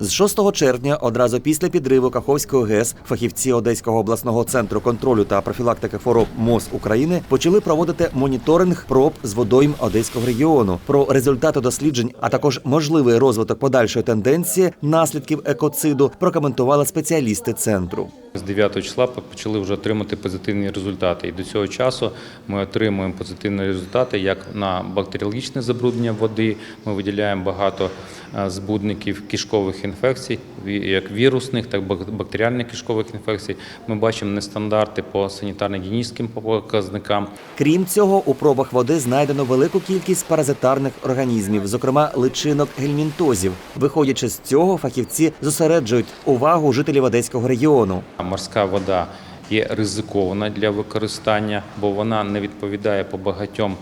З 6 червня, одразу після підриву Каховської ГЕС, фахівці Одеського обласного центру контролю та профілактики хвороб МОЗ України почали проводити моніторинг проб з водойм Одеського регіону. Про результати досліджень, а також можливий розвиток подальшої тенденції наслідків екоциду прокоментували спеціалісти центру. З 9 числа почали вже отримати позитивні результати. І до цього часу ми отримуємо позитивні результати як на бактеріологічне забруднення води. Ми виділяємо багато е, збудників кишкових інфекцій, як вірусних, так і бактеріальних кишкових інфекцій. Ми бачимо нестандарти по санітарно-гігієнічним показникам. Крім цього, у пробах води знайдено велику кількість паразитарних організмів, зокрема личинок гельмінтозів. Виходячи з цього, фахівці зосереджують увагу жителів Одеського регіону. Морська вода є ризикована для використання, бо вона не відповідає по багатьом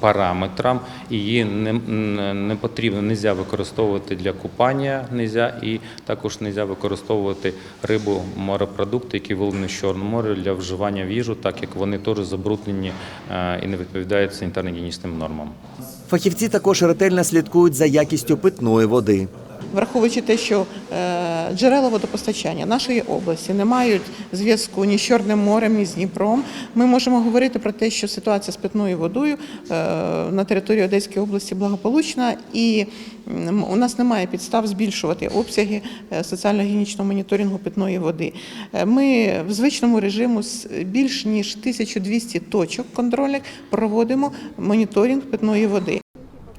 параметрам. Її не, не- потрібно, не використовувати для купання, нельзя, і також не можна використовувати рибу, морепродукти, які виловлені з Чорного моря для вживання в їжу, так як вони теж забруднені і не відповідають санітарно-гігієнічним нормам. Фахівці також ретельно слідкують за якістю питної води. Враховуючи те, що е, джерела водопостачання нашої області не мають зв'язку ні з Чорним морем, ні з Дніпром, ми можемо говорити про те, що ситуація з питною водою е, на території Одеської області благополучна, і у нас немає підстав збільшувати обсяги е, соціально-гігієнічного моніторингу питної води. Ми в звичному режиму більш ніж 1200 точок контрольних проводимо моніторинг питної води.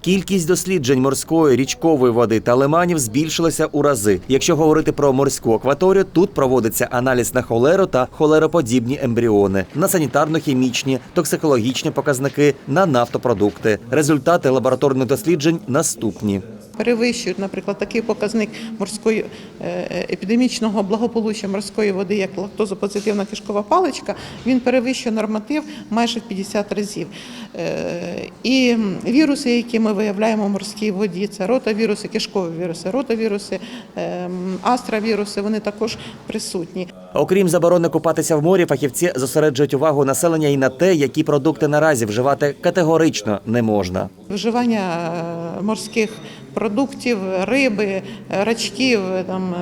Кількість досліджень морської річкової води та лиманів збільшилася у рази. Якщо говорити про морську акваторію, тут проводиться аналіз на холеру та холероподібні ембріони, на санітарно-хімічні, токсикологічні показники, на нафтопродукти. Результати лабораторних досліджень наступні. Перевищують, наприклад, такий показник морської е, епідемічного благополуччя морської води, як лактозопозитивна кишкова паличка, він перевищує норматив майже в 50 разів. Е, І віруси, які ми виявляємо в морській воді, це ротавіруси, кишкові віруси, ротавіруси, ем, астравіруси, вони також присутні. Окрім заборони купатися в морі, фахівці зосереджують увагу населення і на те, які продукти наразі вживати категорично не можна. Вживання е, морських продуктів, риби, рачків, е, там,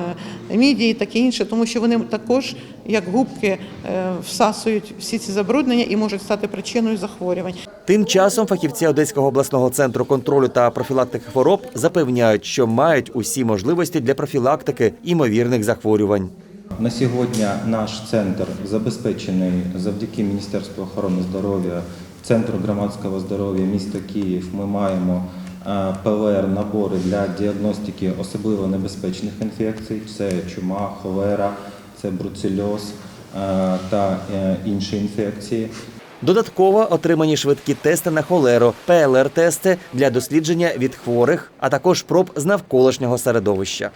е, мідії таке інше, тому що вони також, як губки, всасують всі ці забруднення і можуть стати причиною захворювань. Тим часом фахівці Одеського обласного центру контролю та профілактики хвороб запевняють, що мають усі можливості для профілактики імовірних захворювань. На сьогодні наш центр забезпечений завдяки Міністерству охорони здоров'я, Центру громадського здоров'я міста Київ. Ми маємо е, ПЛР набори для діагностики особливо небезпечних інфекцій. Це чума, холера, це бруцельоз е, та е, інші інфекції. Додатково отримані швидкі тести на холеру, ПЛР-тести для дослідження від хворих, а також проб з навколишнього середовища.